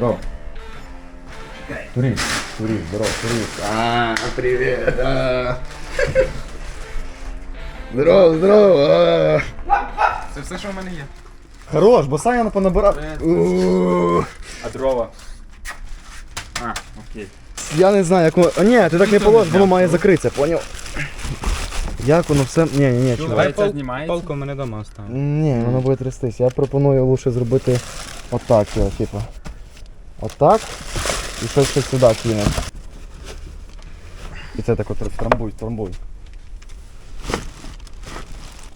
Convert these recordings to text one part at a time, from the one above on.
Ром. Турист, турист, здорово, турист. А, привет. а. Здорово, здорово. а. Це все, що в мене є. Хорош, бо Саня понабирав. У. А дрова. А, окей. Я не знаю, як воно. А ні, ти так не положиш, воно має закритися, поняв? Як воно все. Ні, ні, ні, чувак. Давай це знімається. Палку в мене дома оставив. Ні, воно буде трястись. Я пропоную лучше зробити отак, його, типу. Отак. І щось ще сюди кине. І це так от трамбуй, трамбуй.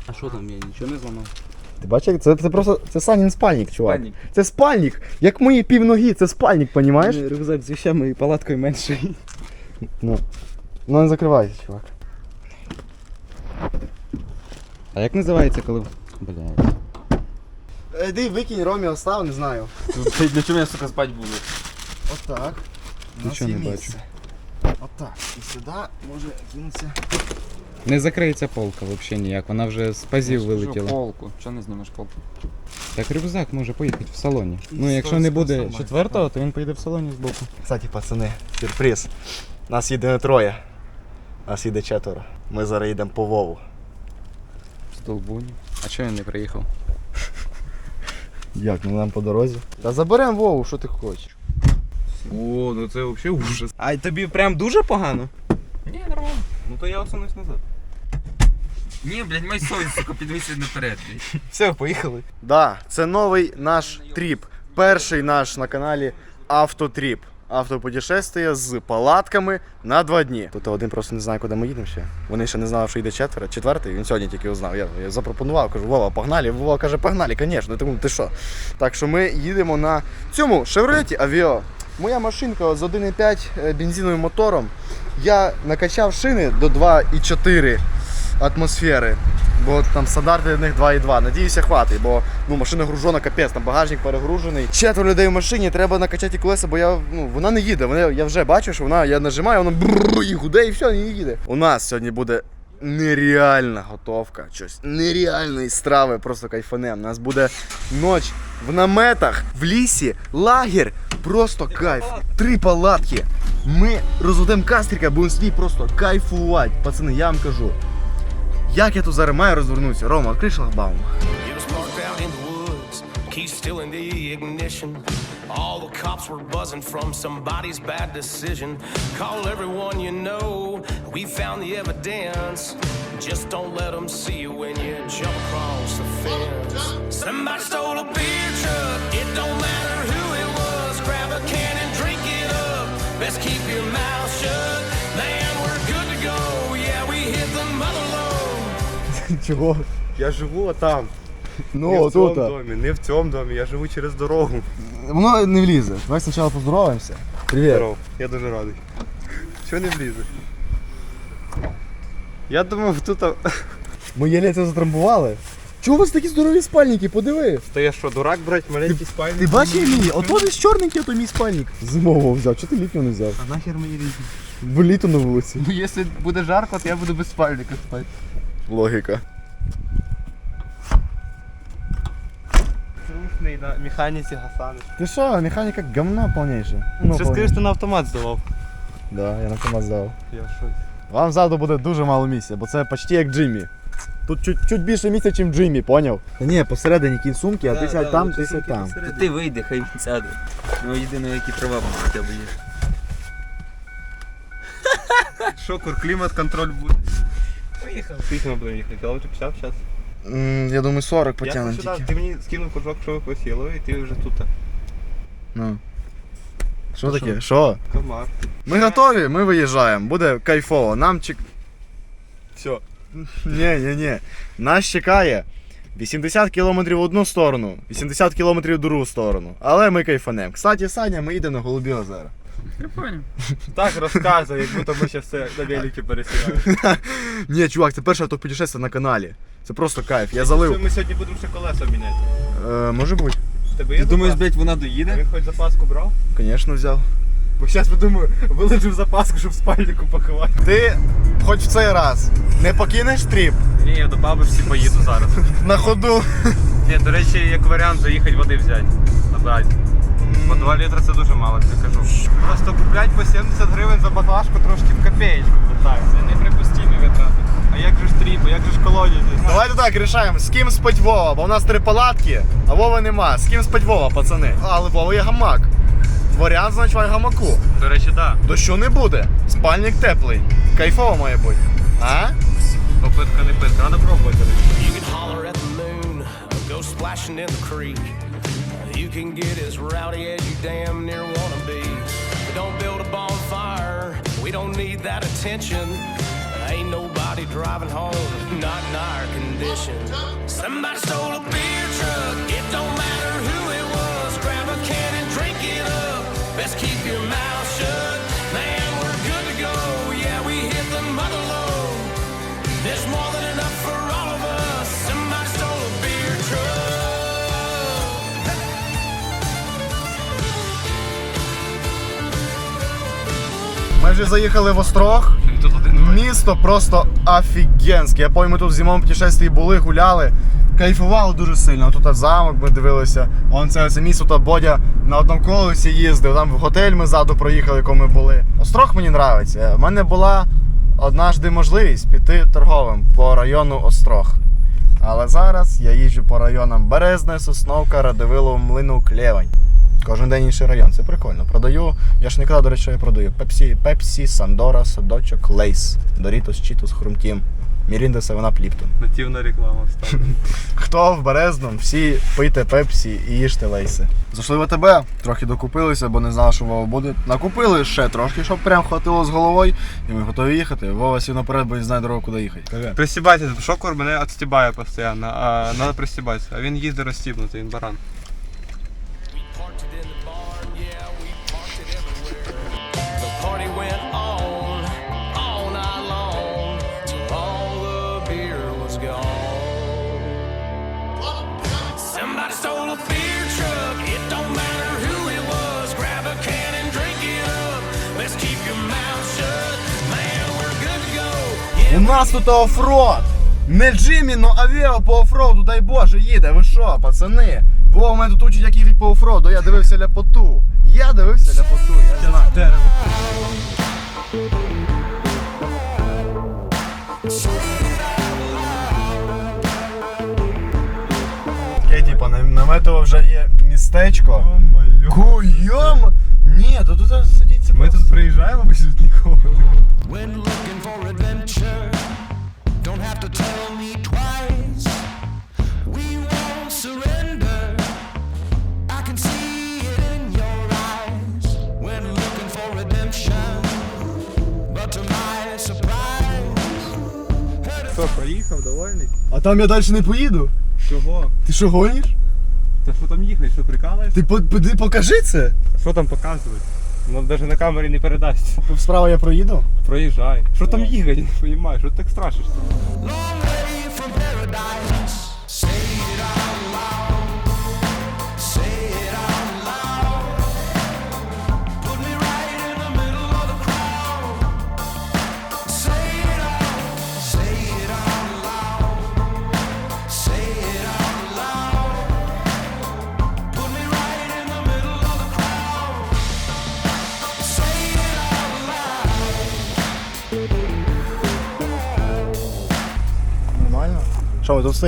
А що там, я нічого не зламав? Ти бачиш, це, це просто це Санін спальник, чувак. Спальник. Це спальник. Як мої півноги, це спальник, понімаєш? Рюкзак з вещами і палаткою менший. Ну. Ну не закривайся, чувак. А як називається, коли. Блядь. Іди викинь Ромі остав, не знаю. Ти для чого я, сука, спать буду? Отак. У нас Нічого є не місце. Отак. І сюди може кинутися. Не закриється полка взагалі ніяк, вона вже з пазів вилетіла. Полку. Чого не знімеш полку? Так рюкзак може поїхати в салоні. Ну якщо не буде сто четвертого, то він поїде в салоні збоку. Кстати, пацани, сюрприз. Нас їде не троє. Нас їде четверо. Ми зараз їдемо по Вову. Столбуні. А чого він не приїхав? Як, ну нам по дорозі? Та заберемо Вову, що ти хочеш. О, ну це взагалі ужас. А тобі прям дуже погано? Ні, нормально. Ну то я останусь назад. Ні, блядь, май совість, сука, підвісить наперед, блядь. Все, поїхали. Да, це новий наш тріп. Перший наш на каналі Автотріп. Автопутешествие з палатками на два дні. Тут один просто не знає, куди ми їдемо ще. Вони ще не знали, що йде четверо. Четвертий, він сьогодні тільки узнав. Я, я запропонував, кажу, Вова, погнали. Вова каже, погнали, звісно. Тому ти що? Так що ми їдемо на цьому шевролеті Авіо. Моя машинка з 1,5 е, бензиновим мотором. Я накачав шини до 2,4 атмосфери. Бо там стандарти від них 2,2. Надіюся, хватить, бо ну, машина гружена капець, там багажник перегружений. Четверо людей в машині, треба накачати колеса, бо я, ну, вона не їде. Вона, я вже бачу, що вона, я нажимаю, вона брррр, і гуде, і все, не їде. У нас сьогодні буде нереальна готовка. Щось нереальної страви, просто кайфанем. У нас буде ніч в наметах, в лісі, лагер. Просто кайф. Три палатки. Ми розведемо кастрика, будемо свій просто кайфувати. Пацани, я вам кажу. Як я тут зараз маю розвернутися? Рома, відкрий шлагбаум. Key still in the ignition. All the cops were buzzing from somebody's bad decision. Call everyone you know, we found the evidence. Just don't let them see you when you jump across the fence. Somebody stole a beer truck, it don't matter who it was. Grab a can and drink it up. Best keep your mouth shut. Чого? Я живу там. Ну, не в цьому тут. домі, не в цьому домі, я живу через дорогу. Воно не влізе. Давай спочатку поздороваємося. Привіт. Здоров, я дуже радий. Що не влізе? Я думав, тут. а- Ми єлі це затрамбували. Чого у вас такі здорові спальники? Подиви. Та я що, дурак брати маленький спальник? Ти бачив мій? От вони чорненький, ото мій спальник. Зимового взяв. Чого ти літнього не взяв? А нахер мені різні? Бо літо на вулиці. Ну якщо буде жарко, то я буду без спальника спати. Логіка. Трушний на механіці Гасанич. Ти що, механіка говна повніше. Ну, Що скажеш, ти на автомат здавав? Да, я на автомат здав. Я щось. Вам ззаду буде дуже мало місця, бо це почти як Джиммі. Тут чуть, чуть більше місця, ніж в Джиммі, поняв? Та ні, посередині кінь сумки, а ти сядь там, ти сядь там. Ти вийди, хай він сяде. Ну, єдине, які права в тебе є. Шокур, клімат, контроль буде. Поїхав. Скільки ми будемо їхати? Кілометрів 50 зараз? М, Я думаю, 40 Я потягнемо сюди, тільки. ти мені скинув кружок, що ви посіли, і ти вже тут. Ну. Що таке? Що? Комар. Ми готові, ми виїжджаємо. Буде кайфово. Нам чек. Все. Ні, ні, ні. Нас чекає 80 кілометрів в одну сторону, 80 кілометрів в другу сторону. Але ми кайфанем. Кстати, Саня, ми їдемо на Голубі озера. Я понял. Так розказує, як будто ми ще все на великі пересідаємо. Ні, чувак, це перше автопутешествие на каналі. Це просто кайф. Я залив. Ми сьогодні будемо ще колеса міняти. Е, може бути. В Тебе Ти думаєш, запас? блядь, вона доїде? Він хоч запаску брав? Звісно, взяв. Бо зараз подумаю, вилежив запаску, щоб в спальнику пакувати. Ти хоч в цей раз не покинеш тріп Ні, я до бабусі поїду зараз. на ходу. Ні, до речі, як варіант заїхати води взяти. Набрати. Бо 2 літри це дуже мало, я кажу. Просто куплять по 70 гривень за баклажку трошки в копеечку. так. Це неприпустимі витрати. А як же ж тріпи, як же ж колодязі? Давайте так рішаємо, з ким спить Вова, бо у нас три палатки, а Вови нема. З ким спить Вова, пацани? Але Вова є гамак. Варіант значить гамаку. До речі, так. Дощу не буде. Спальник теплий. Кайфово має бути. А? Попитка не питка, треба пробувати. You can holler at the moon, go splashing in the creek. Can get as rowdy as you damn near wanna be. But don't build a bonfire, we don't need that attention. Ain't nobody driving home, not in our condition. Somebody stole a beer truck, it don't matter who it was. Grab a can and drink it up. Best keep your mouth Ми вже заїхали в Острог. Місто просто офігенське. Я пам'ятаю, ми тут в зимовому путешествии були, гуляли. Кайфували дуже сильно. Тут замок ми дивилися. Вон це, це місто, то Бодя на одному колесі їздив. Там в готель ми ззаду проїхали, якому ми були. Острог мені подобається. У мене була однажды можливість піти торговим по району Острог. Але зараз я їжджу по районам Березне, Сосновка, Радивилово, Млину, Клєвань. Кожен день інший район. Це прикольно. Продаю. Я ж не казав, до речі, що я продаю. Пепсі, Пепсі, Сандора, Садочок, Лейс, Дорітос, Чітос, Хрумтім, Мірінда, Севена, Пліптон. Нативна реклама вставлена. Хто в Березному, всі пийте Пепсі і їжте лейси. Зайшли в АТБ, трохи докупилися, бо не знали, що Вова буде. Накупили ще трошки, щоб прям хватило з головою. І ми готові їхати. Вова сів наперед, бо не знає дорогу, куди їхати. Кажи. Пристібайтесь, шокер мене відстібає постійно, а треба пристібатися. А він їздить розстібнутий, він баран. Нас тут оффроад! Не Джиммі, но авіо по оффроуду, дай Боже, їде. Ви що, пацани? Вова мене тут учить, як їхати по оффроуду, я дивився ляпоту. Я дивився ляпоту, я знаю. Таке, типа, на- наметово вже є містечко. Куйом! Ні, то тут сидіться. Ми тут приїжджаємо без нікого. When looking for adventure, have to tell me twice. We won't surrender. I can see it in your eyes. When looking for redemption, but to my surprise, Що, проїхав, довольний? А там я далі не поїду. Чого? Ти що гониш? Та що там їхати, що прикалуєш? Ти по- поди покажи це. Що там показувати? Ну навіть на камері не передасть. Справа я проїду. Проїжджай. Що там їхати, я не розумію, що ти так страшишся? Що,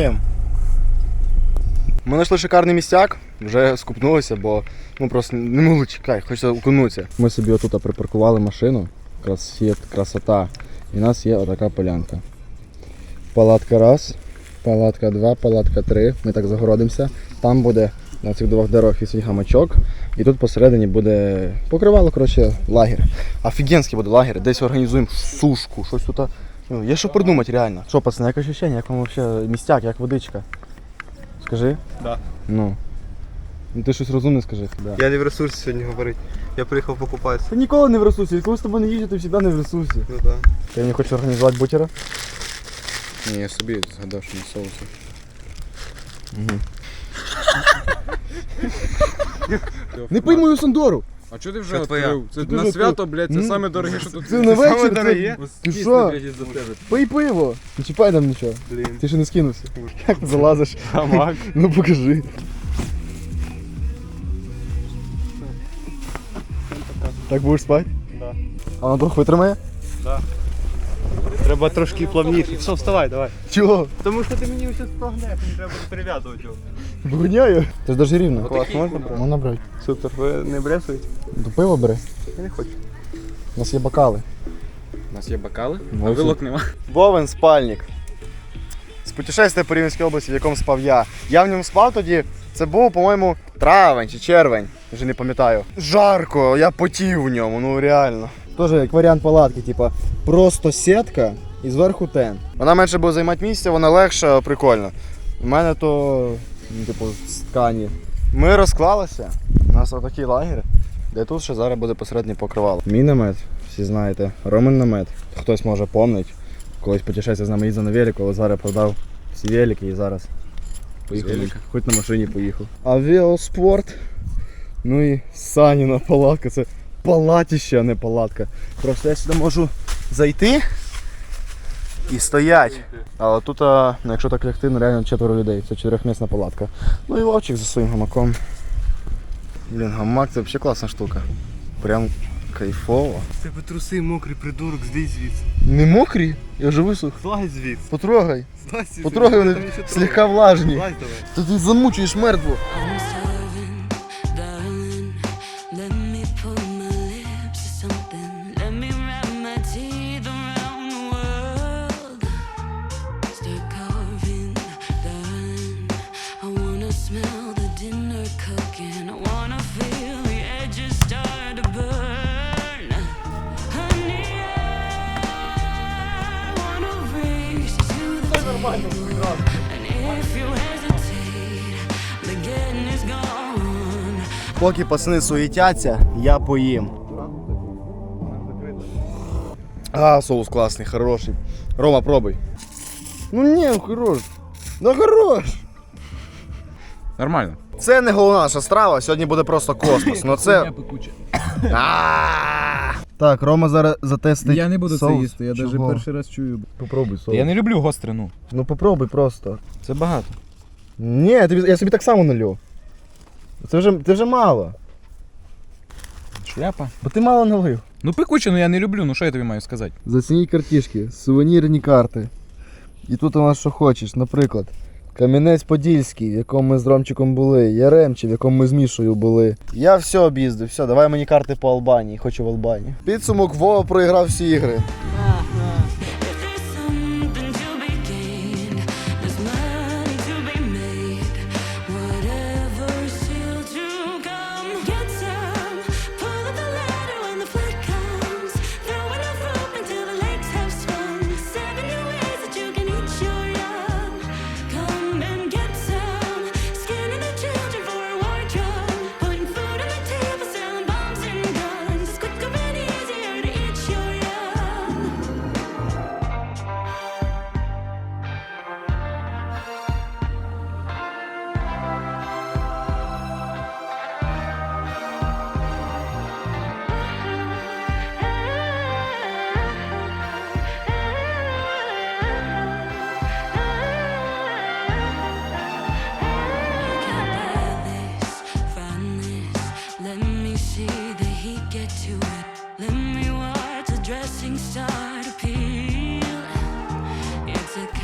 ми? Знайшли шикарний містяк, вже скупнулися, бо ну просто не могли чекати, хочеться окунутися. Ми собі отут припаркували машину, красота, красота. І у нас є отака полянка. Палатка раз, палатка два, палатка три. Ми так загородимося. Там буде на цих двох дорогах висить гамачок. І тут посередині буде покривало, коротше, лагер. Офігенський буде лагер. Десь організуємо сушку, щось тут. Ну, є що придумати реально. Що, пацани, як ощущення, як вам взагалі містяк, як водичка? Скажи? Да. Ну. Ну ти щось розумне скажи. Да. Я не в ресурсі сьогодні говорити. Я приїхав покупатися. Ти ніколи не в ресурсі, коли з тобою не їжджу, ти завжди не в ресурсі. Ну так. Ти не хочеш організувати бутера? Ні, я собі згадав, що на соусі. Не пий мою Сандору! А чого ти вже Що твоя? відкрив? Це Ти вже на свято, відкрив. блядь, це Ну, саме дороге, що тут. Це на вечір, це... дороге? Ти що? Пий пиво! Не чіпай там нічого. Блін. Ти ще не скинувся. Як ти залазиш? Гамак. Ну покажи. Так будеш спати? Да. А воно трохи витримає? Треба трошки плавніше. Все, вставай, давай. Чого? Тому що ти мені все спогнеш, мені треба буде перев'язувати його. Виганяю. Це ж даже рівно. Клас, можна брати? Можна брати. Супер, ви не бресуєте? До пива бери. Я не хочу. У нас є бокали. У нас є бокали, а вилок нема. Вовен спальник. З путешествия по Рівненській області, в якому спав я. Я в ньому спав тоді. Це був, по-моєму, травень чи червень. Вже не пам'ятаю. Жарко, я потів в ньому, ну реально. Тоже як варіант палатки, типа, просто сітка і зверху тент. Вона менше буде займати місця, вона легша, прикольно. У мене то, ну, типу, з ткані. Ми розклалися. У нас отакий лагерь, де тут ще зараз буде посередній покривало. Мій намет, всі знаєте, Роман намет. Хтось може помнить. Колись путешествие з нами їздив на велику, але зараз продав всі велики і зараз поїхав. Хоч на машині поїхав. Авіаспорт. Ну і Саніна палатка. Це палатіще, а не палатка. Просто я сюди можу зайти і стоять. Але тут, ну, якщо так лягти, ну реально четверо людей. Це чотирьохмісна палатка. Ну і Вовчик за своїм гамаком. Блін, гамак це взагалі класна штука. Прям кайфово. Тебе труси мокрий придурок, злізь звідси. Не мокрі? Я вже висох. Злазь звідси. Потрогай. Злазь звідси. Потрогай, вони слегка влажні. Злазь давай. Та ти замучуєш мертву. Поки пацани суетяться, я поїм. А, соус класний, хороший. Рома, пробуй. Ну ні, хорош. Ну хорош. Нормально. Це не головна наша страва, сьогодні буде просто космос. Ну це. Так, Рома зараз затестить. Я не буду це соус. їсти, я навіть Чого? перший раз чую. Попробуй соус. Я не люблю гострину. Ну попробуй просто. Це багато. Ні, я, тобі, я собі так само налю. Це вже, це вже мало. Шляпа. Бо ти мало налив. Ну пекуче, я не люблю, ну що я тобі маю сказати? Зацініть картішки, сувенірні карти. І тут у нас що хочеш, наприклад, Кам'янець Подільський, в якому ми з Ромчиком були, Яремче, в якому ми з Мішою були. Я все об'їздив, все, давай мені карти по Албанії, хочу в Албанії. Підсумок Вова проіграв всі ігри.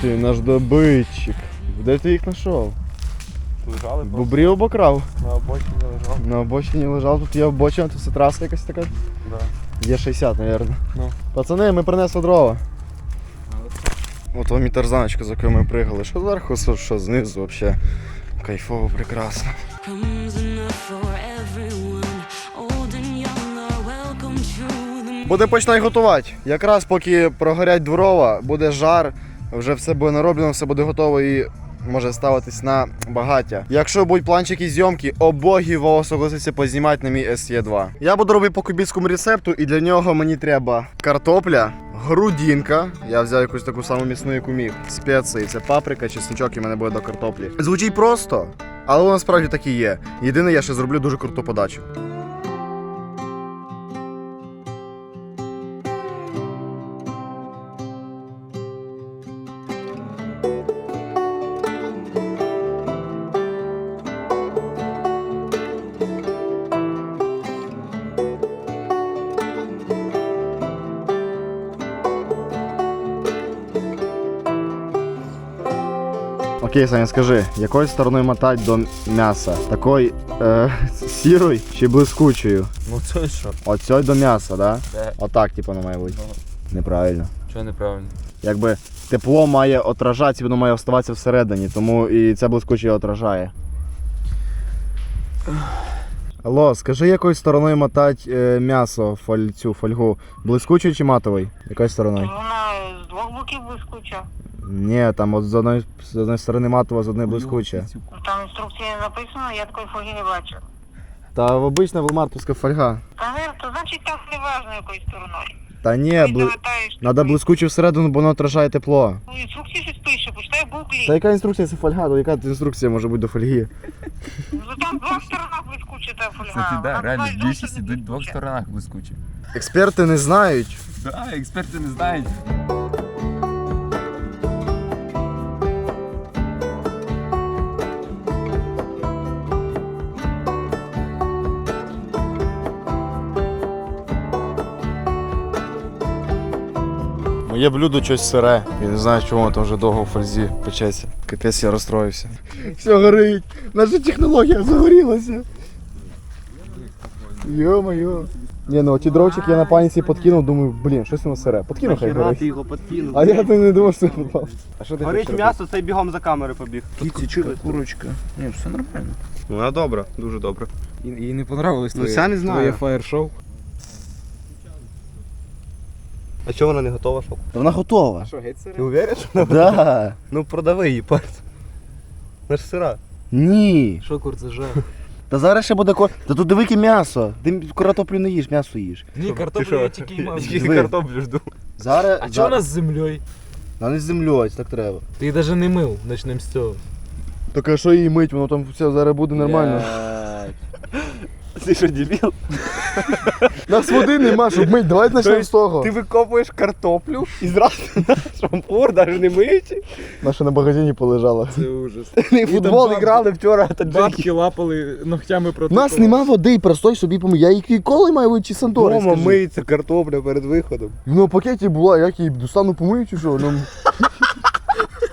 Ти наш добитчик. Де ти їх знайшов? Лежали просто Бобрів обокрав. на обочині лежав. На обочині лежав, тут є обочина, тут це траса якась така. Да. Є 60, мабуть. Ну. Пацани, ми принесли дрова. От вам і тарзаночка, за якою ми пригали. Що зверху, що, що знизу, взагалі. Кайфово, прекрасно. crumbs enough for everyone. Old and young are welcome to the Буде починай готувати. Якраз поки прогорять дрова, буде жар, вже все буде нароблено, все буде готово і може ставитись на багаття. Якщо будуть планчики зйомки, обогі Вова согласиться познімати на мій SE2. Я буду робити по кубійському рецепту, і для нього мені треба картопля, грудінка. Я взяв якусь таку саму міцну, яку міг. Спеції, це паприка, чесничок і мене буде до картоплі. Звучить просто, але воно насправді так і є. Єдине, я ще зроблю дуже круту подачу. Окей, Саня, скажи, якою стороною мотати до м'яса? Такою е, сірою чи блискучою? Ну це що? Оцьой до м'яса, да? Да. Отак, типу, воно має бути. Неправильно. Чого неправильно? Якби тепло має отражатися, воно має оставатися всередині, тому і це блискуче отражає. Алло, скажи, якою стороною мотати е, м'ясо, фоль, цю фольгу? Блискучою чи матовою? Якою стороною? З двох боків блискуча. Ні, там от з одної, з одної сторони матова, з одної блискуча. Там інструкції не написано, я такої фольги не бачу. Та обична велмартовська фольга. Та не, то значить так не важно якою стороною. Та ні, Ти бли... Надо блискучу всередину, бо воно отражає тепло. Ну, інструкції щось пише, почитай в гуглі. Та яка інструкція це фольга? То яка інструкція може бути до фольги? Ну там в двох сторонах блискуча та фольга. Кстати, да, Вона реально, буває більшість зовсім ідуть в двох блискуча. сторонах блискучі. Експерти не знають. Да, експерти не знають. Моє блюдо щось сире. Я не знаю, чому воно там вже довго в фользі печеться. Капець, я розстроївся. Все горить. Наша технологія загорілася. Йо-моє. Ні, ну ті дровчики я на паніці подкинув, думаю, блін, щось воно сире. Подкинув хай горить. ти його підкинув. А я то не думав, що це попав. А що ти Горить хочеш м'ясо, цей бігом за камери побіг. Кітічка, курочка. Ні, все нормально. Ну, вона добра, дуже добра. Їй не понравилось Ну, це не знаю. фаєр-шоу. А чого вона не готова, що? Та вона готова. Що, геть сире? Ти уверен, що вона? Да. Ну продави її, парень. Вона ж сира. Ні. Що курт, це жах. Та зараз ще буде ко. Та тут дивики м'ясо. Ти картоплю не їш, м'ясо їш. Ні, картоплю я тільки й мав. Тільки Диви. картоплю жду. Зараз. А чого у нас з землею? А не з землею, так треба. Ти її навіть не мив, почнемо з цього. Так а що її мить, воно там все зараз буде нормально. Ти що, дебіл? Нас води нема, щоб мить, почнемо Тобто з того. Ти викопуєш картоплю і зразу на шампур, навіть не миючи. Наша на магазині полежала. Це ужас. Ми в футбол грали вчора, та Бабки лапали ногтями проти. У нас нема води, простой собі помий. Я її коли маю вийти чи Сантори, Дома скажи? миється картопля перед виходом. Ну, в пакеті була, як її достану помию чи що? Ну,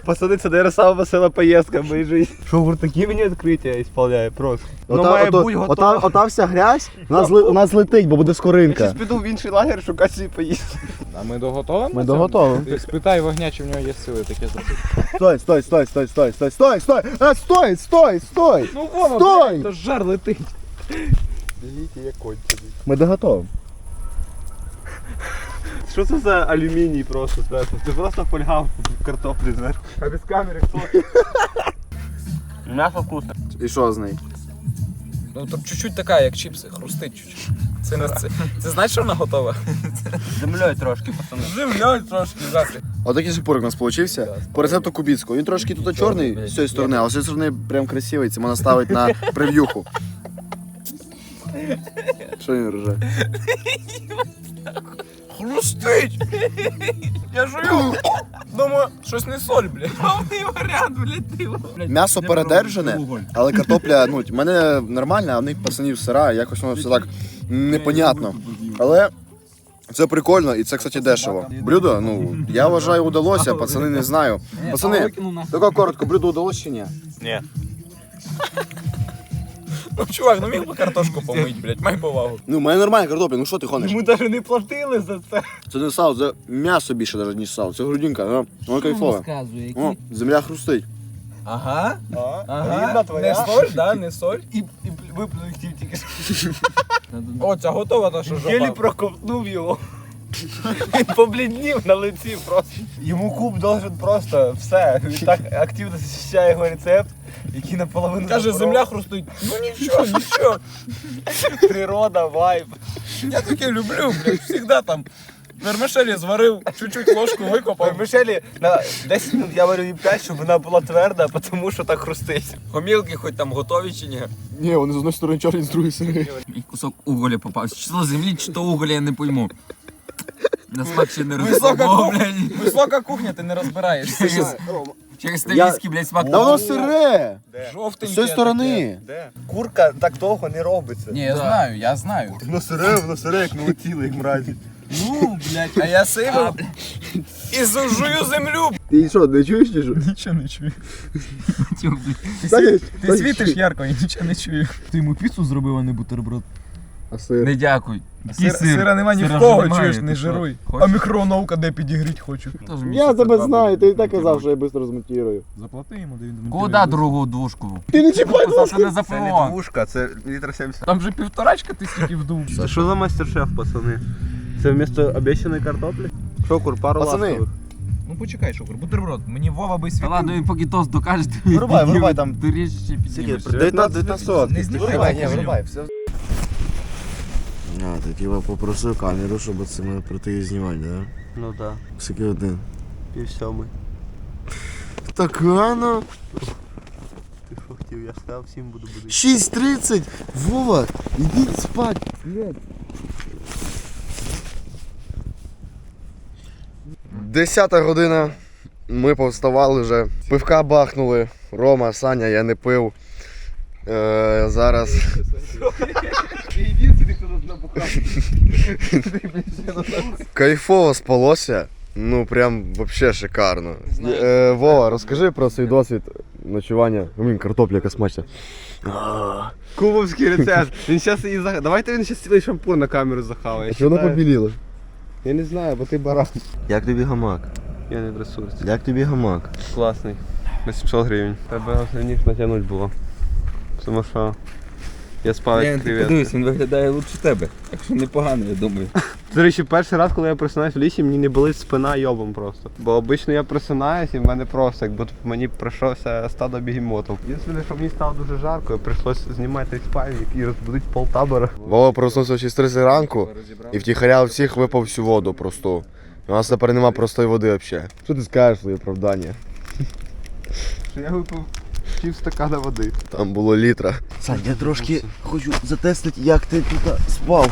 Пацани, це наверное, сама весела поїздка в моїй житті. Що, вот такі мені відкриття ісполняє просто. Воно ота, має бути ота, готово. ота вся грязь, у нас, ли- у нас летить, бо буде Я скоринка. зараз піду в інший лагер шукати собі поїсти. А ми доготовимо? Ми доготовимо. Ти спитай вогня, чи в нього є сили таке зробити. Стой, стой, стой, стой, стой, стой, стой, стой, а, стой, стой, стой. Ну воно, Стой! блядь, то жар летить. Дивіться, як кончений. Ми доготовимо. Що це за алюміній просто зверху? Ти просто фольга в картоплі зверху. А без камери хто? М'ясо вкусне. І що з нею? Ну там чуть-чуть така, як чіпси, хрустить чуть-чуть. Це не це. Це знаєш, що вона готова? Землею трошки, пацани. Землею трошки жати. Отакий шипурик у нас получився. По рецепту кубіцького. Він трошки тут чорний з цієї сторони, а з цієї сторони прям красивий. Це можна ставити на прев'юху. Що він рже? Хрустить! Я жую! Думаю, щось не соль, блядь. Повний варіант, блядь, диво. М'ясо передержане, але картопля, ну, в мене нормальна, а в них пацанів сира, якось воно все так непонятно. Але це прикольно і це, кстати, дешево. Блюдо, ну, я вважаю, удалося, пацани не знаю. Пацани, тако коротко, блюдо удалося чи ні? Ні. Ну, чувак, ну міг би картошку помить, блядь, май повагу. Ну, в мене нормальна картопля, ну що ти гониш? Йому навіть не платили за це. Це не сало, це м'ясо більше навіть, ніж сало. Це грудинка, ну, воно кайфове. О, земля хрустить. Ага, Рідна ага. Не твоя. соль, да, не соль. І, і виплюнув хотів тільки що. О, ця готова, та що Єлі жопа. проковтнув його. Він побліднів на лиці просто. Йому куб должен просто все. Він так активно захищає його рецепт, який наполовину. Каже, запоров. земля хрустить. Ну нічого, нічого. природа, вайб. Я таке люблю, блядь, всегда там. Вермишелі зварив, чуть-чуть ложку викопав. Мишелі на 10 минут я варю їй 5, щоб вона була тверда, тому що так хрустить. Гомілки хоч там готові чи ні? Ні, вони з одної сторони чорні, з другої сири. І кусок уголя попався. Чи то землі, чи то уголя, я не пойму. На смак ще не кухня, висока кухня, ти не розбираєшся. Через, через тавійський, блядь, смак. Та воно сире! З Жовтеньке. цієї сторони. Курка так довго не робиться. Ні, я знаю, я знаю. Воно сире, воно сире, як налетіло, як мразі. Ну, блядь, а я сивив. і зажую землю. Ти що, не чуєш чи що? Нічого не чую. Ти, Ти світиш ярко, я нічого не чую. Ти йому піцу зробив, а не бутерброд. А сир? Не дякуй. Який Сира, сир? сира нема ні Сира в кого, вже немає, чуєш, ти не що, жируй. А хочеш? мікроволновка де підігріть хочу. Тож Я тебе два знаю, ти і так казав, що я швидко розмонтую. Заплати йому, де він Куда другу двушку? Ти не чіпай Це не за ПО. двушка, це літр 70. Там же півторачка ти стільки вдув. Це що за мастер-шеф, пацани? Це вмісто обіцяної картоплі? Шокур, пару Пацани. ласкових. Ну почекай, шокер, бутерброд. Мені Вова би Та світив. ладно, він поки тост докаже, ти Вирубай, вирубай там. Ти річ ще піднімеш. 19 сотки. Не знімай, Вирубай, ні, вирубай, все. А, так я попросив камеру, щоб це мене прийти і знімати, да? Ну так, Скільки один. пів сьомий. Так рано. Ти що хотів, я сказав, всім буду будити. 6.30. Вова, ідіть спать. Десята година. Ми повставали вже. Пивка бахнули. Рома, Саня, я не пив. Е, зараз. Кайфово спалося. Ну прям вообще шикарно. Е, Вова, розкажи про свій досвід ночування. Блін, картопля яка смачна. Кубовський рецепт. Він зараз і зах... Давайте він зараз цілий шампур на камеру захаває. Що воно побіліло? Я не знаю, бо ти баран. Як тобі гамак? Я не в ресурсі. Як тобі гамак? Класний. На 700 гривень. Треба сильніше натягнути було. Що я спав як креветка. подивись, він виглядає лучше тебе. Так що непогано, я думаю. До речі, перший раз, коли я просинаюсь в лісі, мені не болить спина йобом просто. Бо обично я просинаюсь і в мене просто, як будто мені пройшовся стадо бігемотів. Єдине, що мені стало дуже жарко, і прийшлося знімати спальник і розбудити полтабора. Вова проснувся в 6.30 ранку і втіхаря всіх випав всю воду просту. У нас тепер нема простої води взагалі. Що ти скажеш своє оправдання? Що я випив пів стакана води. Там було літра. Сань, я трошки хочу затестити, як ти тут спав.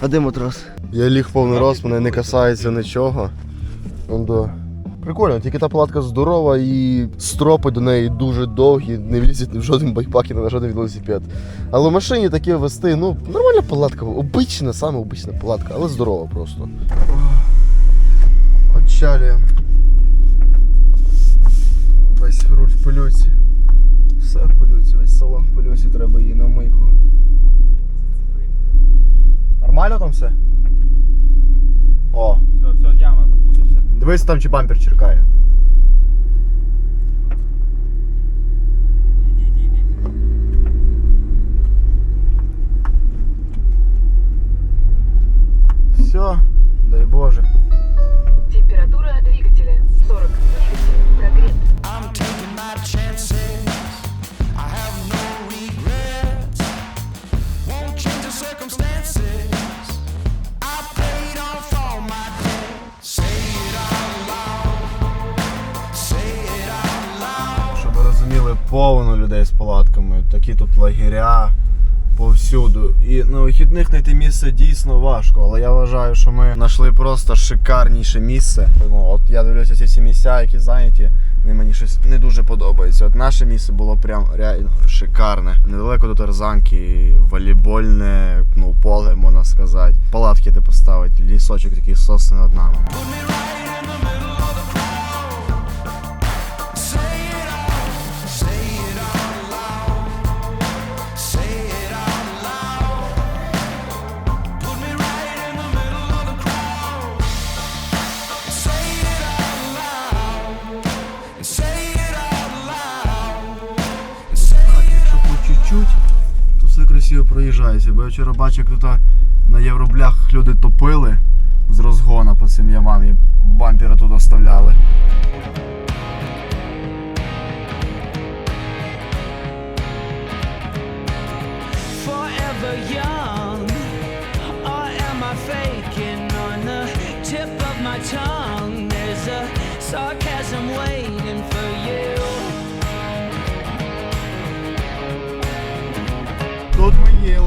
А де матрас? Я ліг повний рост, мене не касається нічого. Ну да. Прикольно, тільки та палатка здорова і стропи до неї дуже довгі, не влізять в жоден байпак і на жоден велосипед. Але в машині таке вести, ну, нормальна палатка, обична, саме обична палатка, але здорова просто. Отчалюємо. Весь руль в пилюці. Все весь салон в пилюці, треба її на мийку. Нормально там все? О. Все, все, яма буде ще. Дивись там чи бампер черкає. Все, повно людей з палатками, такі тут лагеря повсюду. І на вихідних знайти місце дійсно важко, але я вважаю, що ми знайшли просто шикарніше місце. Ну, от я дивлюся ці всі місця, які зайняті, вони мені щось не дуже подобається. От наше місце було прям реально шикарне. Недалеко до тарзанки, волейбольне, ну, поле, можна сказати. Палатки де поставити, лісочок такий сосни над нами. Тут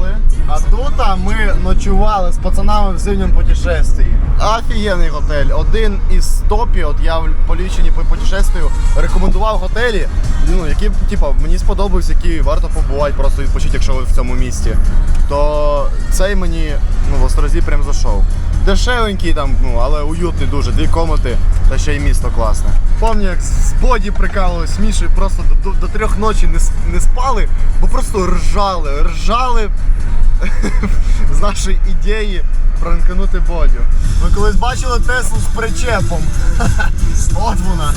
а тут ми ночували з пацанами в зимньому путешествії. Офігенний готель. Один із топів, от я в поліченні по путешествию рекомендував готелі, ну, які типу, мені сподобались, які варто побувати, просто відпочити, якщо ви в цьому місті. То цей мені ну, в Острозі прям зайшов. Дешевенький там, ну, але уютний дуже, дві комнати, та ще й місто класне. Пам'ятаю, як з боді прикалували, з Мішою, просто до, до, до трьох ночі не, не спали, бо просто ржали, ржали з нашої ідеї пранканути бодю. Ви колись бачили Теслу з причепом? От вона.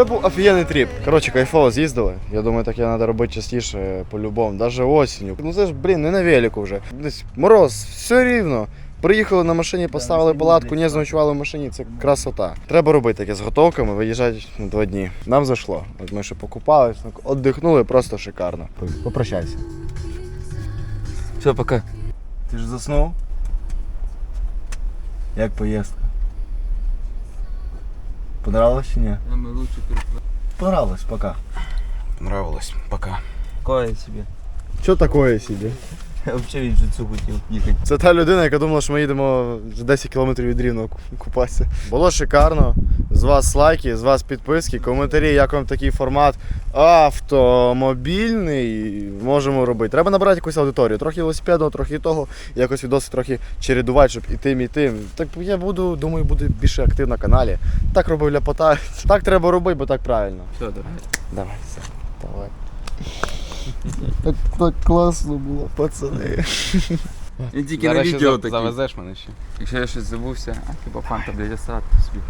Це був офігенний тріп. Коротше, кайфово з'їздили. Я думаю, таке треба робити частіше по-любому, навіть осінню. Ну це ж, блін, не на велику вже. Десь мороз, все рівно. Приїхали на машині, поставили палатку, не заночували в машині. Це красота. Треба робити таке з готовками, виїжджати на два дні. Нам зайшло. От ми ще покупались, віддихнули, просто шикарно. Попрощайся. Все, пока. Ти ж заснув? Як поїздка? Понравилось чи ні? Самый лучше перед Понравилось, пока. Понравилось, Пока. Кое Что такое таке собі? Взагалі він же цю хотів їхати. Це та людина, яка думала, що ми їдемо за 10 кілометрів від рівного купатися. Було шикарно. З вас лайки, з вас підписки, коментарі, як вам такий формат автомобільний можемо робити. Треба набрати якусь аудиторію. Трохи велосипедного, трохи того, якось відоси трохи чередувати, щоб і тим, і тим. Так я буду, думаю, буду більше актив на каналі. Так робив ляпота. Так треба робити, бо так правильно. Все, давай. Давай, все, давай. Так, так класно було, пацани. І тільки на Зараз ще відео за- такі. завезеш мене ще. Якщо я щось забувся, а хіба фанта, блядь, я сад собі.